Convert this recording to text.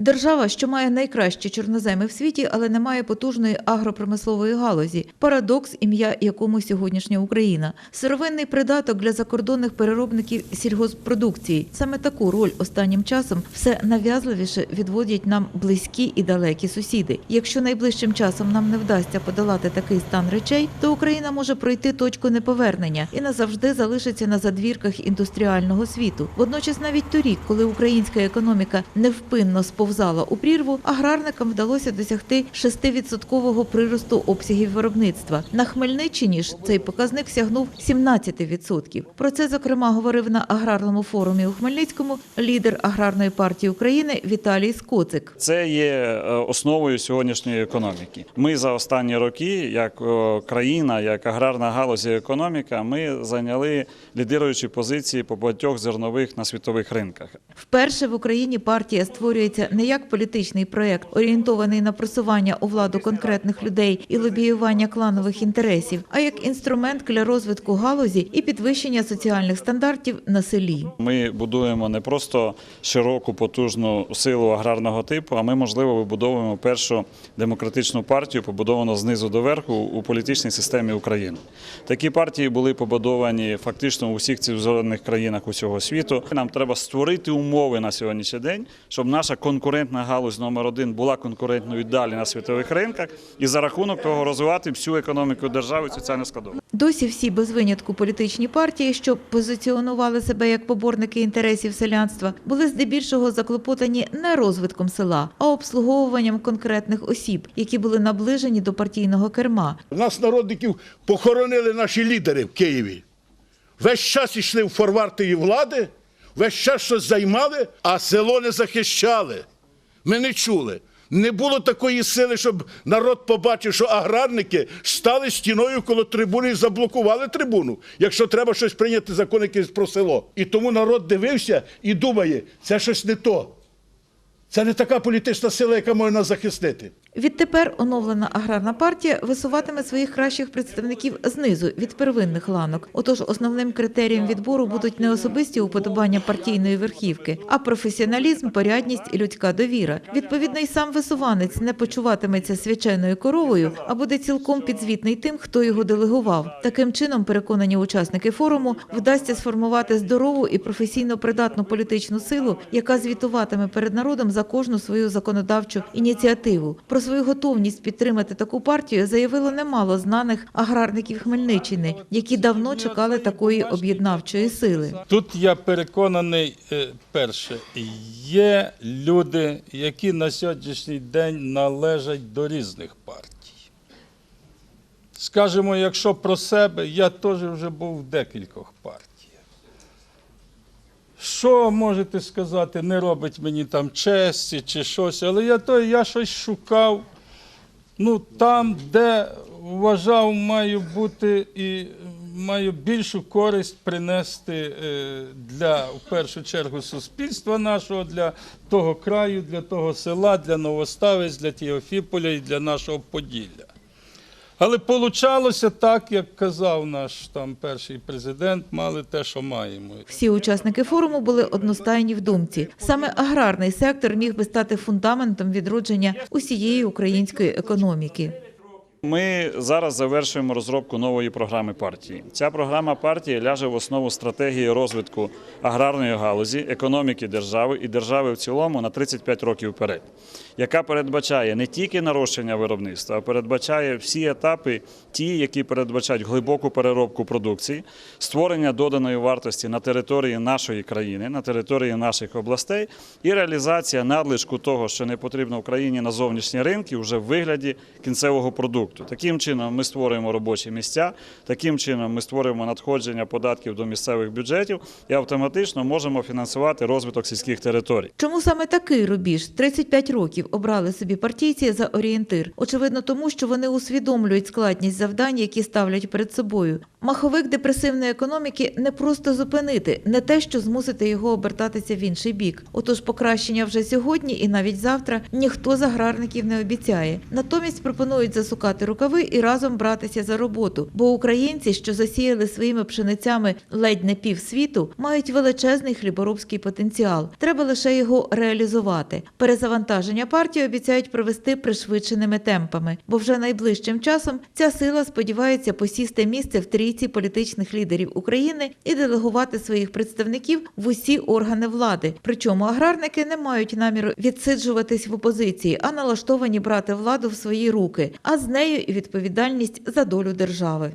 Держава, що має найкращі чорноземи в світі, але не має потужної агропромислової галузі. Парадокс, ім'я якому сьогоднішня Україна. Сировинний придаток для закордонних переробників сільгоспродукції. Саме таку роль останнім часом все нав'язливіше відводять нам близькі і далекі сусіди. Якщо найближчим часом нам не вдасться подолати такий стан речей, то Україна може пройти точку неповернення і назавжди залишиться на задвірках індустріального світу. Водночас, навіть торік, коли українська економіка невпинно сповзала у прірву, аграрникам вдалося досягти 6% приросту обсягів виробництва. На Хмельниччині ж цей показник сягнув 17%. Про це зокрема говорив на аграрному форумі у Хмельницькому лідер аграрної партії України Віталій Скоцик. Це є е, основою сьогоднішньої економіки. Ми за останні роки, як е, країна, як аграрна галузь і економіка, ми зайняли лідируючі позиції по багатьох зернових на світових ринках. Вперше в Україні партія створюється не як політичний проєкт, орієнтований на просування у владу конкретних людей і лобіювання кланових інтересів, а як інструмент для розвитку галузі і підвищення соціальних стандартів на селі. Ми будуємо не просто широку потужну силу аграрного типу, а ми, можливо, вибудовуємо першу демократичну партію, побудовану знизу до верху у політичній системі України. Такі партії були побудовані фактично у всіх цивілізованих країнах усього світу. Нам треба створити умови на сьогоднішній день, щоб наша конкурентна галузь номер один була конкурентною далі на світових ринках, і за рахунок того розвивати всю економіку держави і соціальну складову. Досі всі без винятку політичні партії, що позиціонували себе як поборники інтересів селянства, були здебільшого заклопотані не розвитком села, а обслуговуванням конкретних осіб, які були наближені до партійного керма. Нас, народників, похоронили наші лідери в Києві. Весь час йшли в форварти влади, весь час щось займали, а село не захищали. Ми не чули. Не було такої сили, щоб народ побачив, що аграрники стали стіною коло трибуни і заблокували трибуну, якщо треба щось прийняти закон якийсь про село. І тому народ дивився і думає, це щось не то. Це не така політична сила, яка може нас захистити. Відтепер оновлена аграрна партія висуватиме своїх кращих представників знизу від первинних ланок. Отож, основним критерієм відбору будуть не особисті уподобання партійної верхівки, а професіоналізм, порядність і людська довіра. Відповідно, й сам висуванець не почуватиметься свяченою коровою, а буде цілком підзвітний тим, хто його делегував. Таким чином, переконані учасники форуму, вдасться сформувати здорову і професійно придатну політичну силу, яка звітуватиме перед народом за кожну свою законодавчу ініціативу. Свою готовність підтримати таку партію заявило немало знаних аграрників Хмельниччини, які давно чекали такої об'єднавчої сили. Тут я переконаний, е, перше, є люди, які на сьогоднішній день належать до різних партій. Скажімо, якщо про себе, я теж вже був в декількох партіях. Що можете сказати, не робить мені там честі чи щось, але я то я щось шукав. Ну, там, де вважав, маю бути і маю більшу користь принести е, для, в першу чергу, суспільства нашого, для того краю, для того села, для Новоставець, для Тіофіполя і для нашого Поділля. Але получалося так, як казав наш там перший президент, мали те, що маємо. Всі учасники форуму були одностайні в думці. Саме аграрний сектор міг би стати фундаментом відродження усієї української економіки. Ми зараз завершуємо розробку нової програми партії. Ця програма партії ляже в основу стратегії розвитку аграрної галузі, економіки держави і держави в цілому на 35 років вперед, яка передбачає не тільки нарощення виробництва, а передбачає всі етапи, ті, які передбачають глибоку переробку продукції, створення доданої вартості на території нашої країни, на території наших областей, і реалізація надлишку того, що не потрібно Україні на зовнішні ринки, вже в вигляді кінцевого продукту. Таким чином ми створюємо робочі місця, таким чином ми створюємо надходження податків до місцевих бюджетів і автоматично можемо фінансувати розвиток сільських територій. Чому саме такий рубіж 35 років обрали собі партійці за орієнтир? Очевидно, тому що вони усвідомлюють складність завдань, які ставлять перед собою. Маховик депресивної економіки не просто зупинити, не те, що змусити його обертатися в інший бік. Отож, покращення вже сьогодні і навіть завтра ніхто з аграрників не обіцяє. Натомість пропонують засукати засукати рукави і разом братися за роботу. Бо українці, що засіяли своїми пшеницями ледь не пів світу, мають величезний хліборобський потенціал. Треба лише його реалізувати. Перезавантаження партії обіцяють провести пришвидшеними темпами, бо вже найближчим часом ця сила сподівається посісти місце в трійці політичних лідерів України і делегувати своїх представників в усі органи влади. Причому аграрники не мають наміру відсиджуватись в опозиції, а налаштовані брати владу в свої руки, а з нею і відповідальність за долю держави.